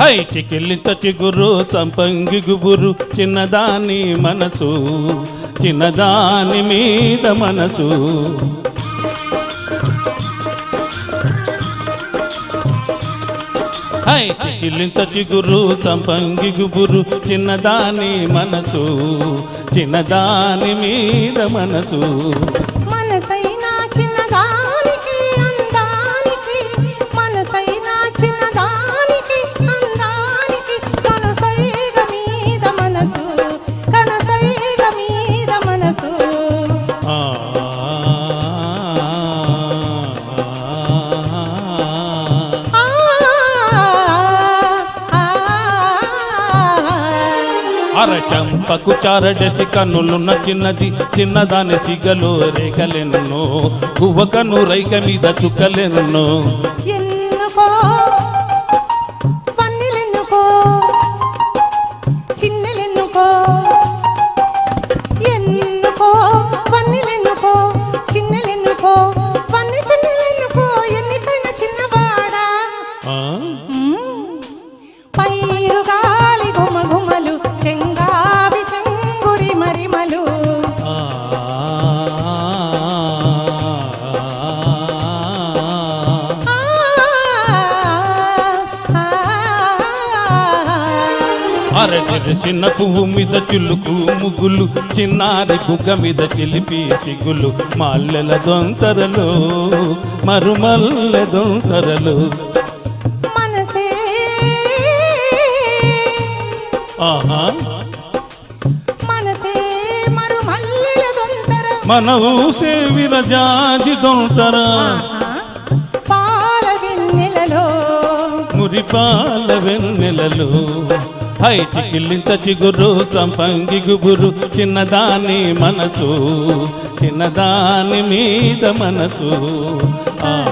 High చిగురు సంపంగి గుబురు చిన్నదాని మనసు చిన్నదాని మీద మనసు. ఇల్లింత చిగురు సంపంగి గుబురు చిన్నదాని మనసు చిన్నదాని మీద మనసు. అరచంపకు చారడసి కన్నులున్న చిన్నది చిన్నదాని సిగలో రేఖలెన్నో గువ్వకను రైక మీద చుక్కలెన్ను ఎన్నుకో పన్నెలెన్నుకో చిన్నెలెన్నుకో. ఎన్నుకో పన్నెలెన్నుకో చిన్నెలెన్నుకో ఆ. అరటి చిన్న పువ్వు మీద చిలుకు ముగ్గులు చిన్నారి బుగ్గ మీద చిలిపి సిగ్గులు మల్లెల దొంతరలు మరుమల్లె దొంతరలు. ఆహా. మన ఊసే విరజాజి దొంతర. పాల వెన్నెలలో. మురిపాల వెన్నెలలు. హై చికిలింత చిగురు సంపంగి గుబురు చిన్నదాని మనసు చిన్నదాని మీద మనసు. ఆ.